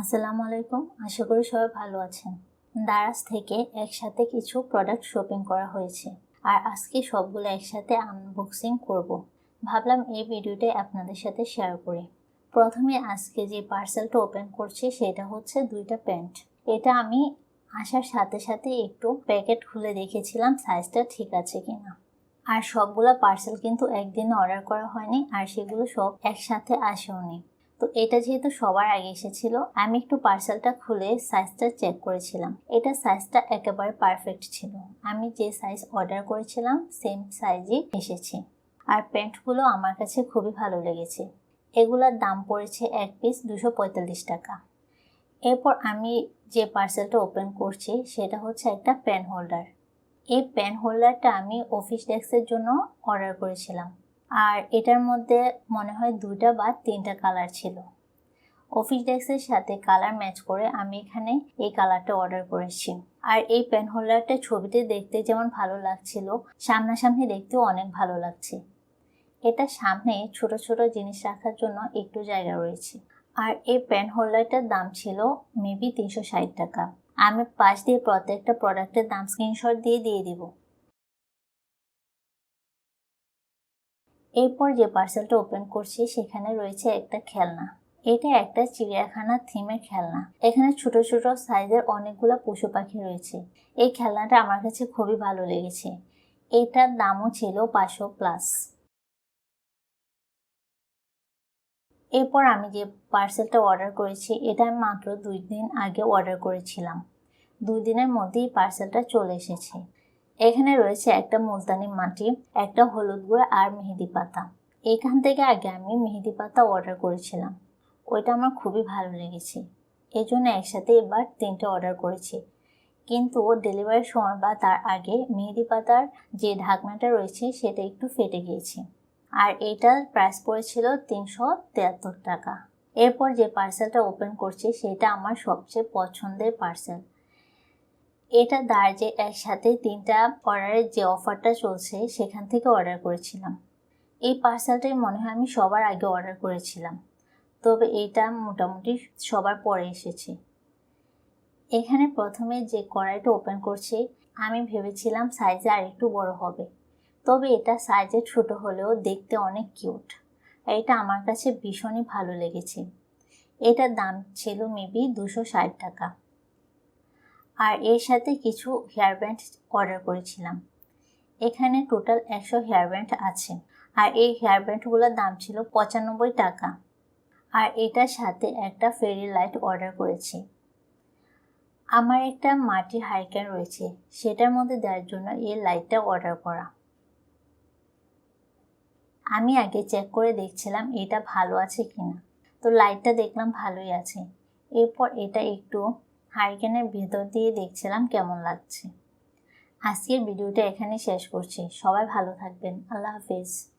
আসসালামু আলাইকুম। আশা করি সবাই ভালো আছেন। দারাজ থেকে একসাথে কিছু প্রোডাক্ট শপিং করা হয়েছে। আর আজকে সবগুলো একসাথে আনবক্সিং করব। ভাবলাম এই ভিডিওটাই আপনাদের সাথে শেয়ার করি। প্রথমে আজকে যে পার্সেলটা ওপেন করছি, সেটা হচ্ছে দুইটা প্যান্ট। এটা আমি আসার সাথে সাথে একটু প্যাকেট খুলে দেখেছিলাম সাইজটা ঠিক আছে কিনা। আর সবগুলো পার্সেল কিন্তু একদিনে অর্ডার করা হয়নি, আর সেগুলো সব একসাথে আসেওনি। তো এটা যেহেতু সবার আগে এসেছিল, আমি একটু পার্সেলটা খুলে সাইজটা চেক করেছিলাম। এটা সাইজটা একেবারে পারফেক্ট ছিল। আমি যে সাইজ অর্ডার করেছিলাম সেম সাইজই এসেছে। আর প্যান্টগুলো আমার কাছে খুবই ভালো লেগেছে। এগুলোর দাম পড়েছে এক পিস দুশো পঁয়তাল্লিশ টাকা। এরপর আমি যে পার্সেলটা ওপেন করছি, সেটা হচ্ছে একটা পেন হোল্ডার এই পেন হোল্ডারটা আমি অফিস ডেস্কের জন্য অর্ডার করেছিলাম। আর এটার মধ্যে মনে হয় দুইটা বা তিনটা কালার ছিল। অফিস ডেস্কের সাথে কালার ম্যাচ করে আমি এখানে এই কালারটা অর্ডার করেছি। আর এই পেন হোল্ডারটা ছবিতে দেখতে যেমন ভালো লাগছিল, সামনাসামনি দেখতেও অনেক ভালো লাগছে। এটা সামনে ছোট ছোট জিনিস রাখার জন্য একটু জায়গা রয়েছে। আর এই পেন হোল্ডারটার দাম ছিল মেবি তিনশো ষাট টাকা। আমি পাশ দিয়ে প্রত্যেকটা প্রোডাক্টের দাম স্ক্রিনশট দিয়ে দিয়ে দিব। এরপর যে পার্সেলটা ওপেন করছি, সেখানে রয়েছে একটা খেলনা। এটা একটা চিড়িয়াখানার থিমের খেলনা। এখানে ছোট ছোট সাইজের অনেকগুলো পশু পাখি রয়েছে। এই খেলনাটা আমার কাছে খুবই ভালো লেগেছে। এটার দামও ছিল পাঁচশো প্লাস এরপর আমি যে পার্সেলটা অর্ডার করেছি, এটা আমি মাত্র দুই দিন আগে অর্ডার করেছিলাম। দুই দিনের মধ্যেই পার্সেলটা চলে এসেছে। এখানে রয়েছে একটা মুলতানি মাটি, একটা হলুদ গুঁড়া আর মেহেদি পাতা। এখান থেকে আগে আমি মেহেদি পাতা অর্ডার করেছিলাম। ওইটা আমার খুবই ভালো লেগেছে। এই জন্য একসাথে এবার তিনটে অর্ডার করেছি। কিন্তু ডেলিভারির সময় বা তার আগে মেহেদি পাতার যে ঢাকনাটা রয়েছে সেটা একটু ফেটে গিয়েছে। আর এটার প্রাইস পড়েছিল তিনশো তিয়াত্তর টাকা। এরপর যে পার্সেলটা ওপেন করছি সেটা আমার সবচেয়ে পছন্দের পার্সেল এটা দার্জে একসাথে তিনটা অর্ডারের যে অফারটা চলছে, সেখান থেকে অর্ডার করেছিলাম। এই পার্সেলটাই মনে হয় আমি সবার আগে অর্ডার করেছিলাম। তবে এটা মোটামুটি সবার পরে এসেছে। এখানে প্রথমে যে কড়াইটা ওপেন করছি, আমি ভেবেছিলাম সাইজে আর একটু বড় হবে। তবে এটা সাইজে ছোট হলেও দেখতে অনেক কিউট এটা আমার কাছে ভীষণই ভালো লেগেছে। এটার দাম ছিল মেবি দুশো ষাট টাকা। আর এর সাথে কিছু হেয়ার ব্যান্ড অর্ডার করেছিলাম। এখানে টোটাল একশো হেয়ার ব্যান্ড আছে। আর এই হেয়ার ব্যান্ডগুলোর দাম ছিল পঁচানব্বই টাকা। আর এটার সাথে একটা ফেরি লাইট অর্ডার করেছি। আমার একটা মাটির হাইক্যান রয়েছে, সেটার মধ্যে দেওয়ার জন্য এই লাইটটা অর্ডার করা। আমি আগে চেক করে দেখছিলাম এটা ভালো আছে কিনা। তো লাইটটা দেখলাম ভালোই আছে। এরপর এটা একটু হারিকেনের ভেতর দিয়ে দেখছিলাম কেমন লাগছে। আজকের ভিডিওটা এখানে শেষ করছি। সবাই ভালো থাকবেন। আল্লাহ হাফিজ।